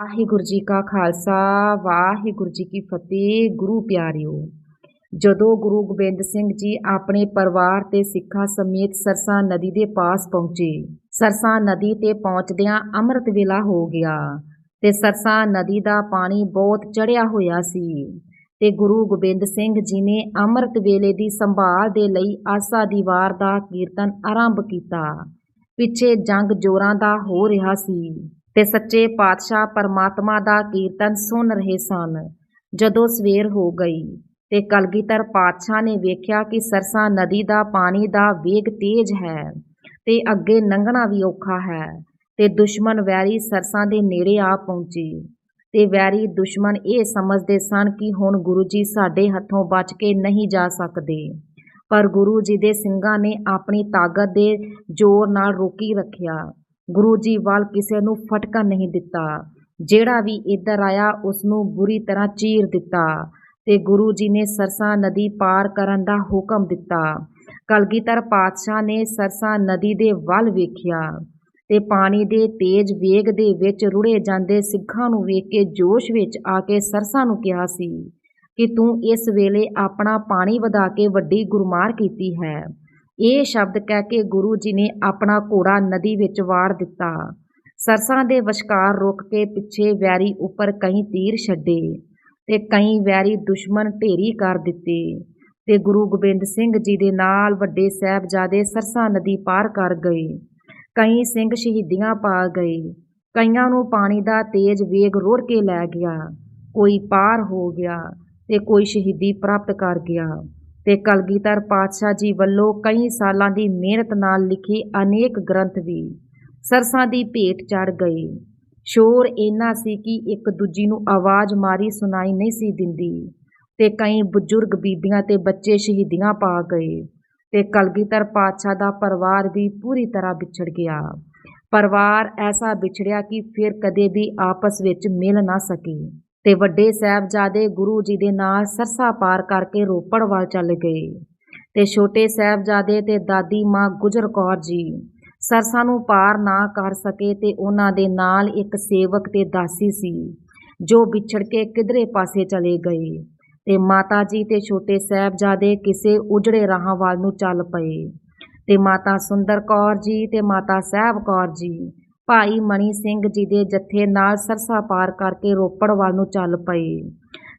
ਵਾਹਿਗੁਰੂ ਜੀ ਕਾ ਖਾਲਸਾ, ਵਾਹਿਗੁਰੂ ਜੀ ਕੀ ਫਤਿਹ, ਗੁਰੂ ਪਿਆਰਿਓ। ਜਦੋਂ ਗੁਰੂ ਗੋਬਿੰਦ ਸਿੰਘ ਜੀ ਆਪਣੇ ਪਰਿਵਾਰ ਤੇ ਸਿੱਖਾਂ ਸਮੇਤ ਸਰਸਾ ਨਦੀ ਦੇ ਪਾਸ ਪਹੁੰਚੇ, ਸਰਸਾ ਨਦੀ ਤੇ ਪਹੁੰਚਦਿਆਂ ਅੰਮ੍ਰਿਤ ਵੇਲਾ ਹੋ ਗਿਆ ਤੇ ਸਰਸਾ ਨਦੀ ਦਾ ਪਾਣੀ ਬਹੁਤ ਚੜਿਆ ਹੋਇਆ ਸੀ ਤੇ ਗੁਰੂ ਗੋਬਿੰਦ ਸਿੰਘ ਜੀ ਨੇ ਅੰਮ੍ਰਿਤ ਵੇਲੇ ਦੀ ਸੰਭਾਲ ਦੇ ਲਈ ਆਸਾ ਦੀਵਾਰ ਦਾ ਕੀਰਤਨ ਆਰੰਭ ਕੀਤਾ। ਪਿੱਛੇ ਜੰਗ ਜੋਰਾਂ ਦਾ ਹੋ ਰਿਹਾ ਸੀ। ਤੇ ਸੱਚੇ ਪਾਤਸ਼ਾਹ ਪਰਮਾਤਮਾ ਦਾ ਕੀਰਤਨ ਸੁਣ ਰਹੇ ਸਨ। ਜਦੋਂ ਸਵੇਰ ਹੋ ਗਈ ਤੇ ਕਲਗੀਧਰ ਪਾਤਸ਼ਾਹ ਨੇ ਵੇਖਿਆ ਕਿ ਸਰਸਾ ਨਦੀ ਦਾ ਪਾਣੀ ਦਾ ਵੇਗ ਤੇਜ਼ ਹੈ ਤੇ ਅੱਗੇ ਲੰਘਣਾ ਵੀ ਔਖਾ ਹੈ ਤੇ ਦੁਸ਼ਮਣ ਵੈਰੀ ਸਰਸਾ ਦੇ ਨੇੜੇ ਆ ਪਹੁੰਚੀ। ਤੇ ਵੈਰੀ ਦੁਸ਼ਮਣ ਇਹ ਸਮਝਦੇ ਸਨ ਕਿ ਹੁਣ ਗੁਰੂ ਜੀ ਸਾਡੇ ਹੱਥੋਂ ਬਚ ਕੇ ਨਹੀਂ ਜਾ ਸਕਦੇ। ਪਰ ਗੁਰੂ ਜੀ ਦੇ ਸਿੰਘਾਂ ਨੇ ਆਪਣੀ ਤਾਕਤ ਦੇ ਜ਼ੋਰ ਨਾਲ ਰੋਕੀ ਰੱਖਿਆ। ਗੁਰੂ ਜੀ ਵੱਲ ਕਿਸੇ ਨੂੰ ਫਟਕਾ ਨਹੀਂ ਦਿੱਤਾ। ਜਿਹੜਾ ਵੀ ਇੱਧਰ ਆਇਆ ਉਸ ਨੂੰ ਬੁਰੀ ਤਰ੍ਹਾਂ ਚੀਰ ਦਿੱਤਾ ਤੇ ਗੁਰੂ ਜੀ ਨੇ ਸਰਸਾ ਨਦੀ ਪਾਰ ਕਰਨ ਦਾ ਹੁਕਮ ਦਿੱਤਾ। ਕਲਗੀਧਰ ਪਾਤਸ਼ਾਹ ਨੇ ਸਰਸਾ ਨਦੀ ਦੇ ਵੱਲ ਵੇਖਿਆ ਤੇ ਪਾਣੀ ਦੇ ਤੇਜ਼ ਵੇਗ ਦੇ ਵਿੱਚ ਰੁੜੇ ਜਾਂਦੇ ਸਿੱਖਾਂ ਨੂੰ ਵੇਖ ਕੇ ਜੋਸ਼ ਵਿੱਚ ਆ ਕੇ ਸਰਸਾ ਨੂੰ ਕਿਹਾ ਸੀ ਕਿ ਤੂੰ ਇਸ ਵੇਲੇ ਆਪਣਾ ਪਾਣੀ ਵਧਾ ਕੇ ਵੱਡੀ ਗੁਰਮਾਰ ਕੀਤੀ ਹੈ। ਇਹ ਸ਼ਬਦ ਕਹਿ ਕੇ ਗੁਰੂ ਜੀ ਨੇ ਆਪਣਾ ਘੋੜਾ ਨਦੀ ਵਿੱਚ ਵਾੜ ਦਿੱਤਾ। ਸਰਸਾਂ ਦੇ ਵਿਚਕਾਰ ਰੁਕ ਕੇ ਪਿੱਛੇ ਵੈਰੀ ਉੱਪਰ ਕਈ ਤੀਰ ਛੱਡੇ ਤੇ ਕਈ ਵੈਰੀ ਦੁਸ਼ਮਣ ਢੇਰੀ ਕਰ ਦਿੱਤੇ ਤੇ ਗੁਰੂ ਗੋਬਿੰਦ ਸਿੰਘ ਜੀ ਦੇ ਨਾਲ ਵੱਡੇ ਸਾਹਿਬਜ਼ਾਦੇ ਸਰਸਾ ਨਦੀ ਪਾਰ ਕਰ ਗਏ। ਕਈ ਸਿੰਘ ਸ਼ਹੀਦੀਆਂ ਪਾ ਗਏ। ਕਈਆਂ ਨੂੰ ਪਾਣੀ ਦਾ ਤੇਜ਼ ਵੇਗ ਰੋੜ ਕੇ ਲੈ ਗਿਆ। ਕੋਈ ਪਾਰ ਹੋ ਗਿਆ ਤੇ ਕੋਈ ਸ਼ਹੀਦੀ ਪ੍ਰਾਪਤ ਕਰ ਗਿਆ। ਤੇ ਕਲਗੀਧਰ ਪਾਤਸ਼ਾਹ ਜੀ ਵੱਲੋਂ ਕਈ ਸਾਲਾਂ ਦੀ ਮਿਹਨਤ ਨਾਲ ਲਿਖੇ ਅਨੇਕ ਗ੍ਰੰਥ ਵੀ ਸਰਸਾਂ ਦੀ ਭੇਟ ਚੜ ਗਏ। ਸ਼ੋਰ ਇੰਨਾ ਸੀ ਕਿ ਇੱਕ ਦੂਜੀ ਨੂੰ ਆਵਾਜ਼ ਮਾਰੀ ਸੁਣਾਈ ਨਹੀਂ ਸੀ ਦਿੰਦੀ ਤੇ ਕਈ ਬਜ਼ੁਰਗ ਬੀਬੀਆਂ ਤੇ ਬੱਚੇ ਸ਼ਹੀਦੀਆਂ ਪਾ ਗਏ ਤੇ ਕਲਗੀਧਰ ਪਾਤਸ਼ਾਹ ਦਾ ਪਰਿਵਾਰ ਵੀ ਪੂਰੀ ਤਰ੍ਹਾਂ ਵਿਛੜ ਗਿਆ। ਪਰਿਵਾਰ ਐਸਾ ਵਿਛੜਿਆ ਕਿ ਫਿਰ ਕਦੇ ਵੀ ਆਪਸ ਵਿੱਚ ਮਿਲ ਨਾ ਸਕੇ। ਤੇ ਵੱਡੇ ਸਾਹਿਬਜ਼ਾਦੇ ਗੁਰੂ ਜੀ ਦੇ ਨਾਲ ਸਰਸਾ ਪਾਰ ਕਰਕੇ ਰੋਪੜ ਵੱਲ ਚੱਲ ਗਏ ਤੇ ਛੋਟੇ ਸਾਹਿਬਜ਼ਾਦੇ ਤੇ ਦਾਦੀ ਮਾਂ ਗੁਜਰ ਕੌਰ ਜੀ ਸਰਸਾ ਨੂੰ ਪਾਰ ਨਾ ਕਰ ਸਕੇ ਤੇ ਉਹਨਾਂ ਦੇ ਨਾਲ ਇੱਕ ਸੇਵਕ ਤੇ ਦਾਸੀ ਸੀ, ਜੋ ਵਿਛੜ ਕੇ ਕਿਧਰੇ ਪਾਸੇ ਚਲੇ ਗਏ ਤੇ ਮਾਤਾ ਜੀ ਤੇ ਛੋਟੇ ਸਾਹਿਬਜ਼ਾਦੇ ਕਿਸੇ ਉਜੜੇ ਰਾਹਾਂ ਵੱਲ ਨੂੰ ਚੱਲ ਪਏ ਤੇ ਮਾਤਾ ਸੁੰਦਰ ਕੌਰ ਜੀ ਤੇ ਮਾਤਾ ਸਾਹਿਬ ਕੌਰ ਜੀ ਭਾਈ ਮਣੀ ਸਿੰਘ ਜੀ ਦੇ ਜੱਥੇ ਨਾਲ ਸਰਸਾ ਪਾਰ ਕਰਕੇ ਰੋਪੜ ਵੱਲ ਨੂੰ ਚੱਲ ਪਏ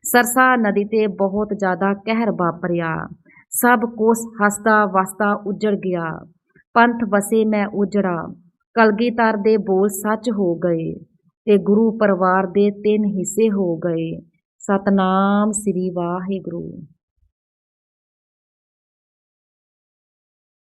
ਸਰਸਾ ਨਦੀ ਤੇ ਬਹੁਤ ਜ਼ਿਆਦਾ ਕਹਿਰ ਵਾਪਰਿਆ। ਸਭ ਕੁਛ ਹਸਦਾ ਵਸਦਾ ਉਜੜ ਗਿਆ। ਪੰਥ ਵਸੇ ਮੈਂ ਉਜੜਾ। ਕਲਗੀਧਰ ਦੇ ਬੋਲ ਸੱਚ ਹੋ ਗਏ ਤੇ ਗੁਰੂ ਪਰਿਵਾਰ ਦੇ ਤਿੰਨ ਹਿੱਸੇ ਹੋ ਗਏ। ਸਤਨਾਮ ਸ੍ਰੀ ਵਾਹਿਗੁਰੂ।